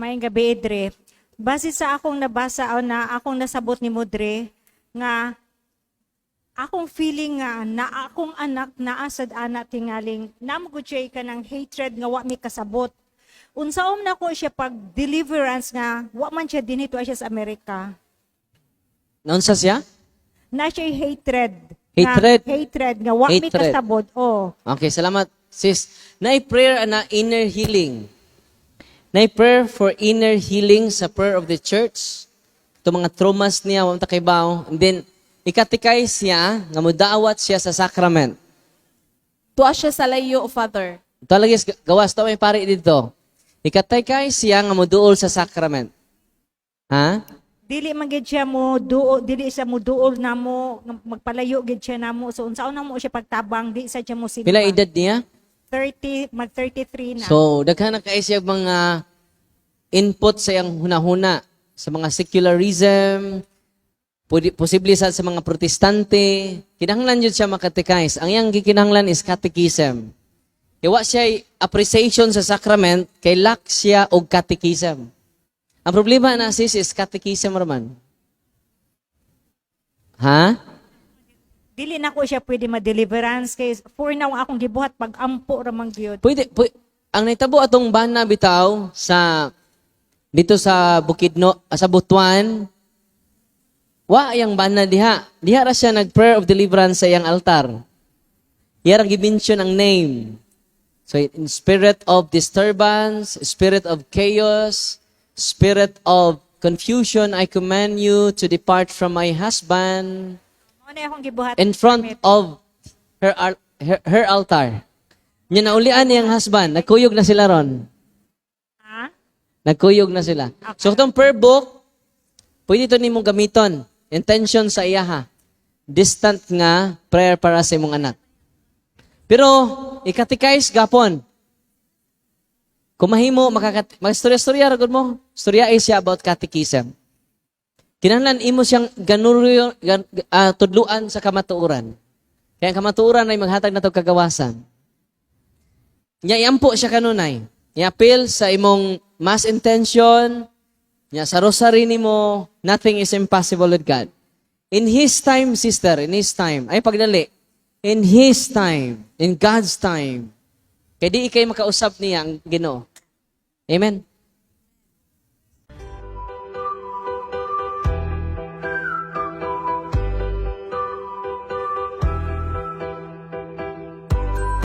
Maayong gabi, Dre. Base sa akong nabasa o na akong nasabot ni mo, Dre, nga akong feeling nga na akong anak na asad anak tingaling namugod siya ka ng hatred nga wa mi kasabot. Unsaom na ko siya pag deliverance nga wa man siya dinito siya sa Amerika. Naunsa siya? Na siya hatred. Hatred? Nga, hatred nga wa mi Hatred. kasabot. Oh. Okay, salamat. Sis, na prayer na inner healing. Na prayer for inner healing sa prayer of the church. Ito mga traumas niya, wala kay bao. And then, ikatikay siya, nga mudawat siya sa sacrament. Tuwa siya sa layo, Father. Talaga, gawas, ito may pari dito. Ikatikay siya nga muduol sa sacrament. Ha? Dili man gid siya mo duo dili siya mo duol na mo nga magpalayo gid siya namo so unsaon na mo siya pagtabang di sa siya mo silpa. Pila edad niya? 30 mag 33 na. So, daghan kayo siya mga input sa iyang hunahuna sa mga secularism, posible sa, sa mga protestante. Kinahanglan yun siya makatikais. Ang iyang gikinahanglan is catechism. Iwa siya appreciation sa sacrament, kay lack siya og catechism. Ang problema na sis is catechism raman. Ha? Dili na ko siya pwede ma-deliverance kay for now akong gibuhat pag ampo ra man gyud. Pwede, pwede, ang naitabo atong bana bitaw sa dito sa Bukidno, ah, sa Butuan, wa yang bana diha. Diha ra siya nag prayer of deliverance sa iyang altar. Iya ra gi-mention ang name. So in spirit of disturbance, spirit of chaos, spirit of confusion, I command you to depart from my husband In front of her, al- her, her altar. Nya naulian niyang husband, nagkuyog na sila ron. Ha? Nagkuyog na sila. So itong prayer book, pwede ito nimong gamiton. Intention sa iya ha. Distant nga prayer para sa imong anak. Pero, ikatikais gapon. Kung mahimo, makakat magstorya-storya ragod mo. Storya siya about catechism. Kinahanglan imo siyang ganuryo, gan, ah, tudluan sa kamatuoran. Kaya ang kamatuoran ay maghatag na kagawasan. Nya iampo siya kanunay. Nya appeal sa imong mass intention, nya sa rosary nimo, nothing is impossible with God. In His time, sister, in His time, ay pagdali, in His time, in God's time, kaya di ikay makausap niya ang Ginoo. Amen?